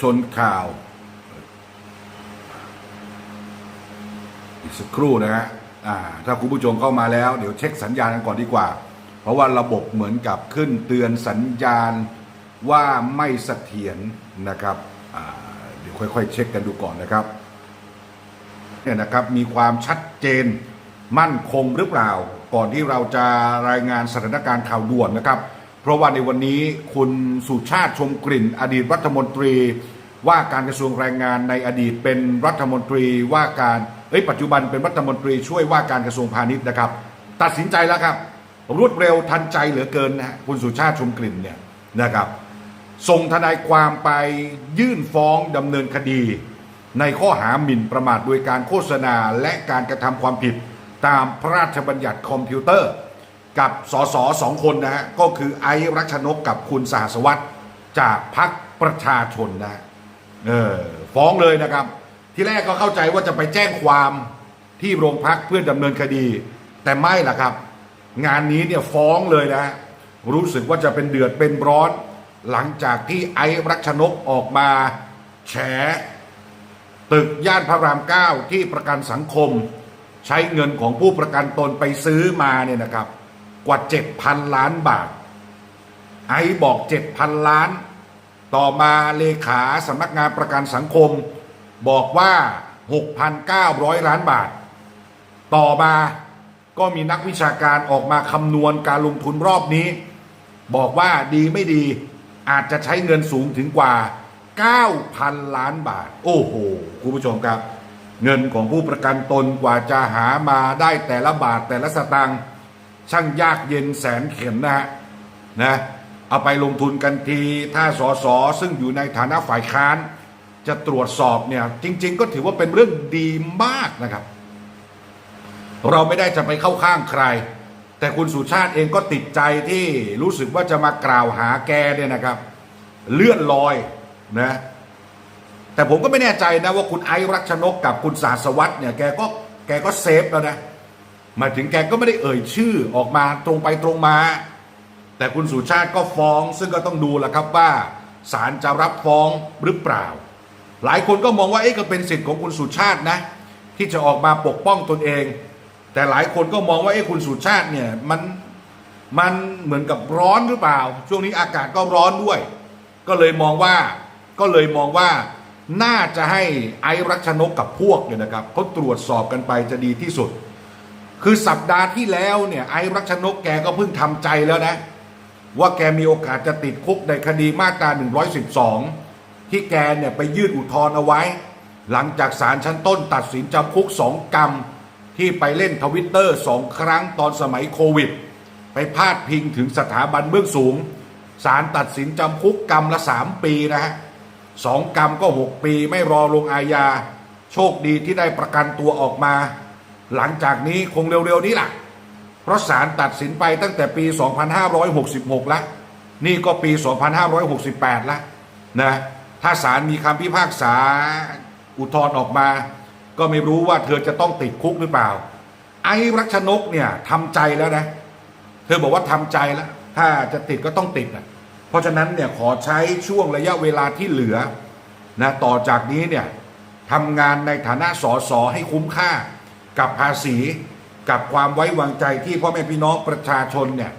ชนข่าว อีกสักครู่นะฮะอ่าถ้าคุณผู้ชมเข้ามาแล้ว เดี๋ยวเช็คสัญญาณกันก่อนดีกว่า เพราะว่าระบบเหมือนกับขึ้นเตือนสัญญาณว่าไม่เสถียรนะครับอ่าเดี๋ยวค่อยๆ เช็คกันดูก่อนนะครับเนี่ยนะครับมีความชัดเจนมั่นคงหรือเปล่า ก่อนที่เราจะรายงานสถานการณ์ข่าวด่วนนะครับ ราะว่าในวันนี้คุณสุชาติชมกลิ่น อดีตรัฐมนตรี ว่าการกระทรวงแรงงานในอดีตเป็นรัฐมนตรีว่าการเอ้ยปัจจุบันเป็นรัฐมนตรีช่วยว่าการกระทรวงพาณิชย์นะครับ ตัดสินใจแล้วครับ รวดเร็วทันใจเหลือเกินนะฮะคุณสุชาติชมกลิ่นเนี่ยนะครับ ส่งทนายความไปยื่นฟ้องดำเนินคดี ในข้อหาหมิ่นประมาทโดยการโฆษณาและการกระทำความผิดตามพระราชบัญญัติคอมพิวเตอร์ กับสสสองคนนะฮะก็คือไอซ์รัชนกกับคุณสหัสวัตรจากพักประชาชนนะเออฟ้องเลยนะครับ ที่แรกก็เข้าใจว่าจะไปแจ้งความที่โรงพักเพื่อดำเนินคดี แต่ไม่ล่ะครับ งานนี้เนี่ยฟ้องเลยนะรู้สึกว่าจะเป็นเดือดเป็นร้อน หลังจากที่ไอซ์รัชนกออกมา แฉ ตึกย่านพระรามเก้าที่ประกันสังคม ใช้เงินของผู้ประกันตนไปซื้อมาเนี่ยนะครับ กว่า 7,000 ล้านบาท ไอ้บอก 7,000 ล้าน ต่อมาเลขาสำนักงานประกันสังคม บอกว่า 6,900 ล้านบาท ต่อมาก็มีนักวิชาการออกมาคำนวณการลงทุนรอบนี้ บอกว่าดีไม่ดีอาจจะใช้เงินสูงถึงกว่า 9,000 ล้านบาท โอ้โห คุณผู้ชมครับ เงินของผู้ประกันตนกว่าจะหามาได้แต่ละบาทแต่ละสตางค์ ช่างยากเย็นแสนเข็ญนะฮะนะเอาไปลงทุนกันที ถ้าสอสอซึ่งอยู่ในฐานะฝ่ายค้าน จะตรวจสอบเนี่ย จริง ๆ ก็ถือว่าเป็นเรื่องดีมากนะครับ เราไม่ได้จะไปเข้าข้างใคร แต่คุณสุชาติเองก็ติดใจที่รู้สึกว่าจะมากล่าวหาแกเนี่ยนะครับ เลื่อนลอยนะแต่ผมก็ไม่แน่ใจนะว่าคุณไอรักชนกกับคุณสาสวัตเนี่ยแกก็แกก็เซฟแล้วนะ หมายถึงแกก็ไม่ได้เอ่ยชื่อออกมาตรงไปตรงมา แต่คุณสุชาติก็ฟ้อง ซึ่งก็ต้องดูแหละครับว่าศาลจะรับฟ้องหรือเปล่า หลายคนก็มองว่าเอ๊ะก็เป็นสิทธิ์ของคุณสุชาตินะ ที่จะออกมาปกป้องตนเอง แต่หลายคนก็มองว่าเอ๊ะคุณสุชาติเนี่ยมันมันเหมือนกับร้อนหรือเปล่า ช่วงนี้อากาศก็ร้อนด้วย ก็เลยมองว่าก็เลยมองว่าน่าจะให้ไอรักชนกกับพวกเนี่ยนะครับเขาตรวจสอบกันไปจะดีที่สุด คือสัปดาห์ที่แล้วเนี่ยไอซ์รักชนกแกก็เพิ่งทำใจแล้วนะ ว่าแกมีโอกาสจะติดคุกในคดีมาตรา 112 ที่แกเนี่ยไปยื่นอุทธรณ์เอาไว้ หลังจากศาลชั้นต้นตัดสินจำคุกสองกรรม ที่ไปเล่นทวิตเตอร์สองครั้งตอนสมัยโควิด ไปพาดพิงถึงสถาบันเบื้องสูงศาลตัดสินจำคุกกรรมละสามปีนะฮะสองกรรมก็หกปีไม่รอลงอาญา โชคดีที่ได้ประกันตัวออกมา หลังจากนี้คงเร็วๆนี้ล่ะ เพราะศาลตัดสินไปตั้งแต่ปี 2566แล้วนี่ก็ปี 2568แล้วนะถ้าศาลมีคำพิพากษาอุทธรณ์ออกมา ก็ไม่รู้ว่าเธอจะต้องติดคุกหรือเปล่า ไอ้รักชนกเนี่ยทำใจแล้วนะ เธอบอกว่าทำใจแล้ว ถ้าจะติดก็ต้องติดนะเพราะฉะนั้นเนี่ยขอใช้ช่วงระยะเวลาที่เหลือนะต่อจากนี้เนี่ยทำงานในฐานะสอสอให้คุ้มค่า กับภาษีกับความไว้วางใจที่พ่อแม่พี่น้องประชาชนเนี่ย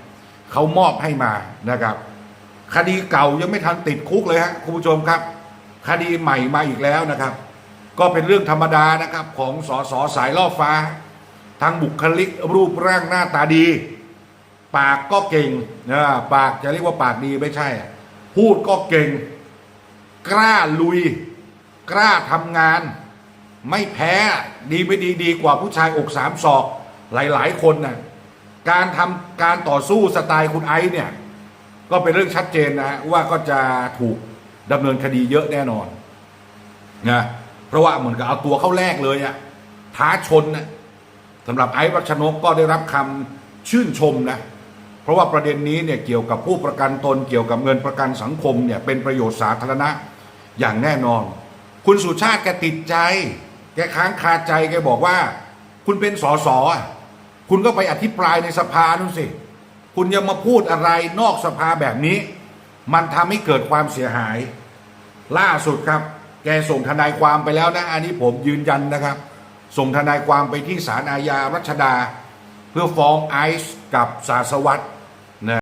เขามอบให้มานะครับ คดีเก่ายังไม่ทันติดคุกเลยฮะคุณผู้ชมครับ คดีใหม่มาอีกแล้วนะครับ ก็เป็นเรื่องธรรมดานะครับของสอสอสายล่อฟ้าทางบุคลิกรูปร่างหน้าตาดี ปากก็เก่งนะปากจะเรียกว่าปากดีไม่ใช่ พูดก็เก่ง กล้าลุย กล้าทำงาน ไม่แพ้ดีไม่ดีดีกว่าผู้ชายอกสามศอกหลาย ๆ คนนะ่ะการทำการต่อสู้สไตล์คุณไอซ์เนี่ย ก็เป็นเรื่องชัดเจนนะว่าก็จะถูกดำเนินคดีเยอะแน่นอนนะเพราะว่าเหมือนกับเอาตัวเข้าแรกเลยอะท้าชนนะสำหรับไอซ์รัชนกก็ได้รับคำชื่นชมนะ เพราะว่าประเด็นนี้เนี่ยเกี่ยวกับผู้ประกันตนเกี่ยวกับเงินประกันสังคมเนี่ยเป็นประโยชน์สาธารณะอย่างแน่นอน คุณสุชาติแกติดใจ แกค้างคาใจแกบอกว่า คุณเป็นสอสอคุณก็ไปอธิปรายในสภานู่นสิ คุณยังมาพูดอะไรนอกสภาแบบนี้ มันทำให้เกิดความเสียหาย ล่าสุดครับ แกส่งทนายความไปแล้วนะ อันนี้ผมยืนยันนะครับ ส่งทนายความไปที่ศาลอาญารัชดา เพื่อฟ้องไอซ์กับสาสวัตร